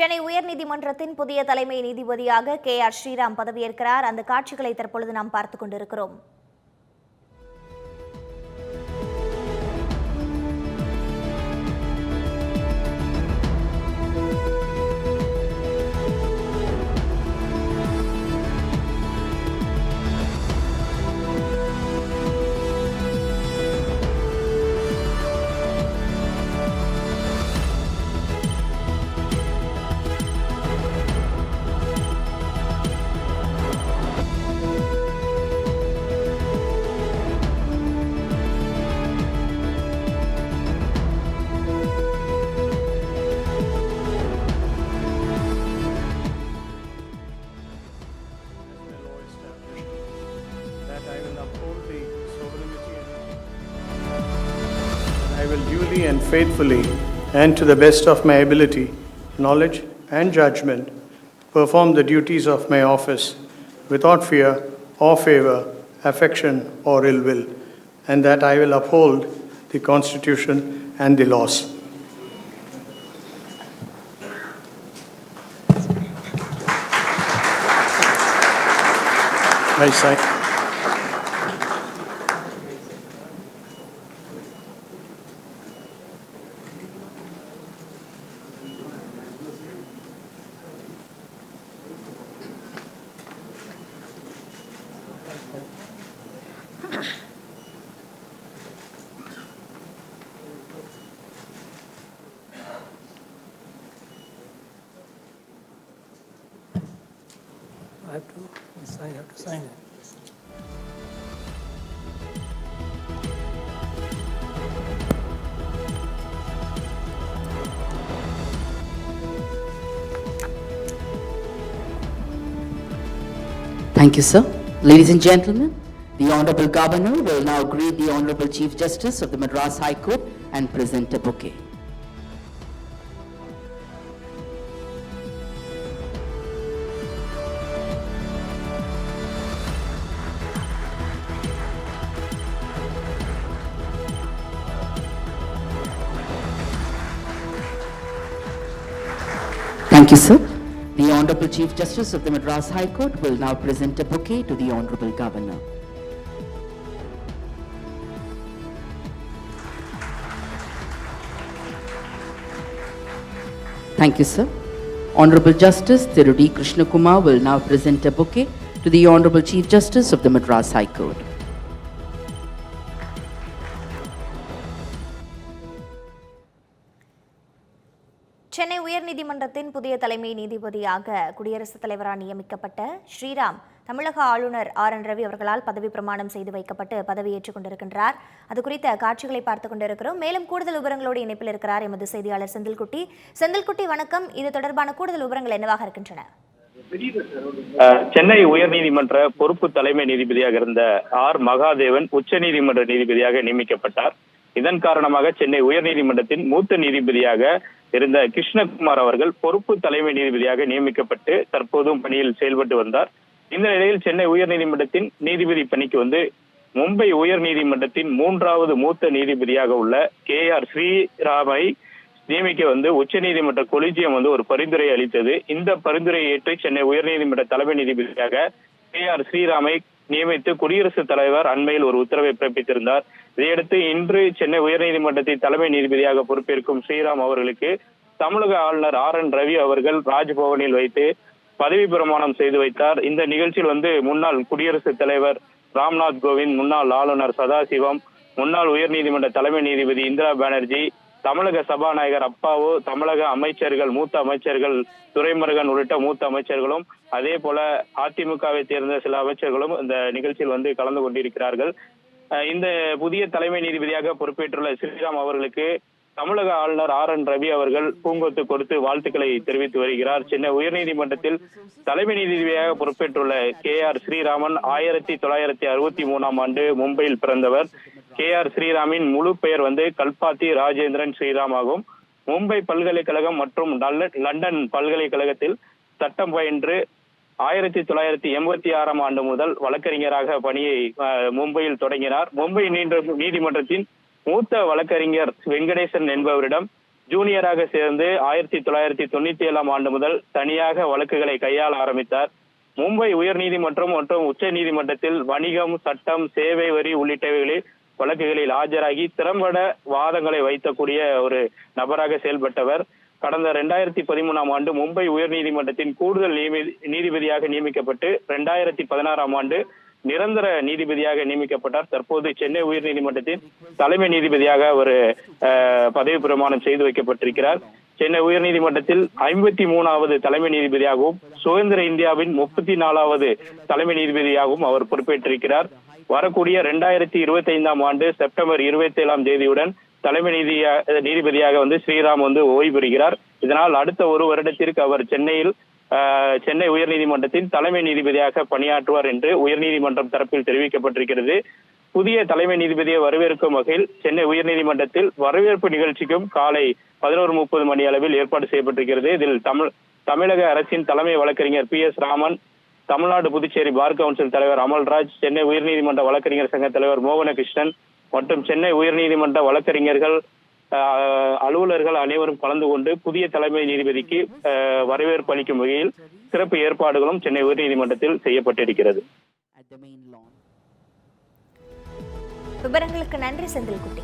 சென்னை உயர்நீதிமன்றத்தின் புதிய தலைமை நீதிபதியாக கே ஆர் ஸ்ரீராம் பதவியேற்கிறார். அந்த காட்சிகளை தற்பொழுது நாம் பார்த்துக் கொண்டிருக்கிறோம். I will uphold sovereignty and I will duly and faithfully and to the best of my ability, knowledge and judgment perform the duties of my office without fear or favor, affection or ill will, and that I will uphold the Constitution and the laws. I sign. I have to sign, I have to sign it. Thank you, sir. Ladies and gentlemen, the Honorable Governor will now greet the Honorable Chief Justice of the Madras High Court and present a bouquet. Thank you, sir. The Honorable Chief Justice of the Madras High Court will now present a bouquet to the Honorable Governor. Thank you, sir. Honorable Justice Tirudi Krishna Kumar will now present a bouquet to the Honorable Chief Justice of the Madras High Court. Chennai உயர்நீதிமன்றத்தின் புதிய தலைமை நீதிபதியாக குடியரசுத் தலைவரால் நியமிக்கப்பட்ட ஸ்ரீராம் தமிழக ஆளுநர் R. என். ரவி அவர்களால் பதவி பிரமாணம் செய்து வைக்கப்பட்டு பதவியேற்றுக் கொண்டிருக்கின்றார். அது குறித்த காட்சிகளை பார்த்துக் கொண்டிருக்கிறோம். மேலும் கூடுதல் விவரங்களோடு இணைப்பில் இருக்கிறார் எமது செய்தியாளர் செந்தில்குட்டி. செந்தில்குட்டி வணக்கம். இது தொடர்பான கூடுதல் விவரங்கள் என்னவாக இருக்கின்றன? சென்னை உயர்நீதிமன்ற பொறுப்பு தலைமை நீதிபதியாக இருந்த ஆர். மகாதேவன் உச்சநீதிமன்ற நீதிபதியாக நியமிக்கப்பட்டார். இதன் காரணமாக சென்னை உயர்நீதிமன்றத்தின் மூத்த நீதிபதியாக இருந்த கிருஷ்ணகுமார் அவர்கள் பொறுப்பு தலைமை நீதிபதியாக நியமிக்கப்பட்டு தற்போதும் பணியில் செயல்பட்டு வந்தார். இந்த நிலையில் சென்னை உயர்நீதிமன்றத்தின் நீதிபதி பணிக்கு வந்து மும்பை உயர்நீதிமன்றத்தின் மூன்றாவது மூத்த நீதிபதியாக உள்ள கே ஆர் ஸ்ரீராமை நியமிக்க வந்து உச்சநீதிமன்ற கொலிஜியம் வந்து ஒரு பரிந்துரை அளித்தது. இந்த பரிந்துரையை ஏற்று சென்னை உயர்நீதிமன்ற தலைமை நீதிபதியாக கே ஆர் ஸ்ரீராமை நியமித்து குடியரசுத் தலைவர் அண்மையில் ஒரு உத்தரவை பிறப்பித்திருந்தார். இதையடுத்து இன்று சென்னை உயர்நீதிமன்றத்தின் தலைமை நீதிபதியாக பொறுப்பேற்கும் ஸ்ரீராம் அவர்களுக்கு தமிழக ஆளுநர் ஆர் என் ரவி அவர்கள் ராஜ்பவனில் வைத்து பதவி பிரமாணம் செய்து வைத்தார். இந்த நிகழ்ச்சியில் வந்து முன்னாள் குடியரசுத் தலைவர் ராம்நாத் கோவிந்த் முன்னாள் ஆளுநர் சதாசிவம் முன்னாள் உயர்நீதிமன்ற தலைமை நீதிபதி இந்திரா பானர்ஜி தமிழக சபாநாயகர் அப்பாவு தமிழக அமைச்சர்கள் மூத்த அமைச்சர்கள் துரைமுருகன் உள்ளிட்ட மூத்த அமைச்சர்களும் அதே போல அதிமுகவை சேர்ந்த சில அமைச்சர்களும் இந்த நிகழ்ச்சியில் வந்து கலந்து கொண்டிருக்கிறார்கள். இந்த புதிய தலைமை நீதிபதியாக பொறுப்பேற்றுள்ள ஸ்ரீராம் அவர்களுக்கு தமிழக ஆளுநர் ஆர் என் ரவி அவர்கள் பூங்கொத்து கொடுத்து வாழ்த்துக்களை தெரிவித்து வருகிறார். சென்னை உயர்நீதிமன்றத்தில் தலைமை நீதிபதியாக பொறுப்பேற்றுள்ள கே ஆர் ஸ்ரீராமன் ஆயிரத்தி தொள்ளாயிரத்தி அறுபத்தி மூணாம் ஆண்டு மும்பையில் பிறந்தவர். கே ஆர் ஸ்ரீராமின் முழு பெயர் வந்து கல்பாத்தி ராஜேந்திரன் ஸ்ரீராம் ஆகும். மும்பை பல்கலைக்கழகம் மற்றும் லண்டன் பல்கலைக்கழகத்தில் சட்டம் பயின்று ஆயிரத்தி தொள்ளாயிரத்தி எண்பத்தி ஆறாம் ஆண்டு முதல் வழக்கறிஞராக பணியை மும்பையில் தொடங்கினார். மும்பை நீண்ட நீதிமன்றத்தின் மூத்த வழக்கறிஞர் வெங்கடேசன் என்பவரிடம் ஜூனியராக சேர்ந்து ஆயிரத்தி தொள்ளாயிரத்தி தொண்ணூத்தி ஏழாம் ஆண்டு முதல் தனியாக வழக்குகளை கையாள ஆரம்பித்தார். மும்பை உயர்நீதிமன்றம் மற்றும் உச்ச நீதிமன்றத்தில் வணிகம் சட்டம் சேவை வரி உள்ளிட்டவைகளில் வழக்குகளில் ஆஜராகி திறம்பட வாதங்களை வைத்தக்கூடிய ஒரு நபராக செயல்பட்டவர். கடந்த ரெண்டாயிரத்தி பதிமூணாம் ஆண்டு மும்பை உயர்நீதிமன்றத்தின் கூடுதல் நீதிபதியாக நியமிக்கப்பட்டு ரெண்டாயிரத்தி பதினாறாம் ஆண்டு நிரந்தர நீதிபதியாக நியமிக்கப்பட்டார். தற்போது சென்னை உயர்நீதிமன்றத்தின் தலைமை நீதிபதியாக அவர் பதவி பிரமாணம் செய்து வைக்கப்பட்டிருக்கிறார். சென்னை உயர்நீதிமன்றத்தில் ஐம்பத்தி மூணாவது தலைமை நீதிபதியாகவும் சுதந்திர இந்தியாவின் முப்பத்தி நாலாவது தலைமை நீதிபதியாகவும் அவர் பொறுப்பேற்றிருக்கிறார். வரக்கூடிய ரெண்டாயிரத்தி இருபத்தி ஐந்தாம் ஆண்டு செப்டம்பர் இருபத்தி ஏழாம் தேதியுடன் தலைமை நீதியா நீதிபதியாக வந்து ஸ்ரீராம் வந்து ஓய்வு பெறுகிறார். இதனால் அடுத்த ஒரு வருடத்திற்கு அவர் சென்னையில் சென்னை உயர்நீதிமன்றத்தின் தலைமை நீதிபதியாக பணியாற்றுவார் என்று உயர்நீதிமன்றம் தரப்பில் தெரிவிக்கப்பட்டிருக்கிறது. புதிய தலைமை நீதிபதியை வரவேற்கும் வகையில் சென்னை உயர்நீதிமன்றத்தில் வரவேற்பு நிகழ்ச்சிக்கும் காலை பதினோரு முப்பது மணி அளவில் ஏற்பாடு செய்யப்பட்டிருக்கிறது. இதில் தமிழ் தமிழக அரசின் தலைமை வழக்கறிஞர் P S Raman Tamil Nadu Puducherry bar council தலைவர் அமல்ராஜ் சென்னை உயர்நீதிமன்ற வழக்கறிஞர் சங்க தலைவர் மோகனகிருஷ்ணன் மற்றும் சென்னை உயர்நீதிமன்ற வழக்கறிஞர்கள் அலுவலர்கள் அனைவரும் கலந்து கொண்டு புதிய தலைமை நீதிபதிக்கு வரவேற்பு அளிக்கும் வகையில் சிறப்பு ஏற்பாடுகளும் சென்னை உயர்நீதிமன்றத்தில் செய்யப்பட்டிருக்கிறது. விவரங்களுக்கு நன்றி செந்தில்குட்டி.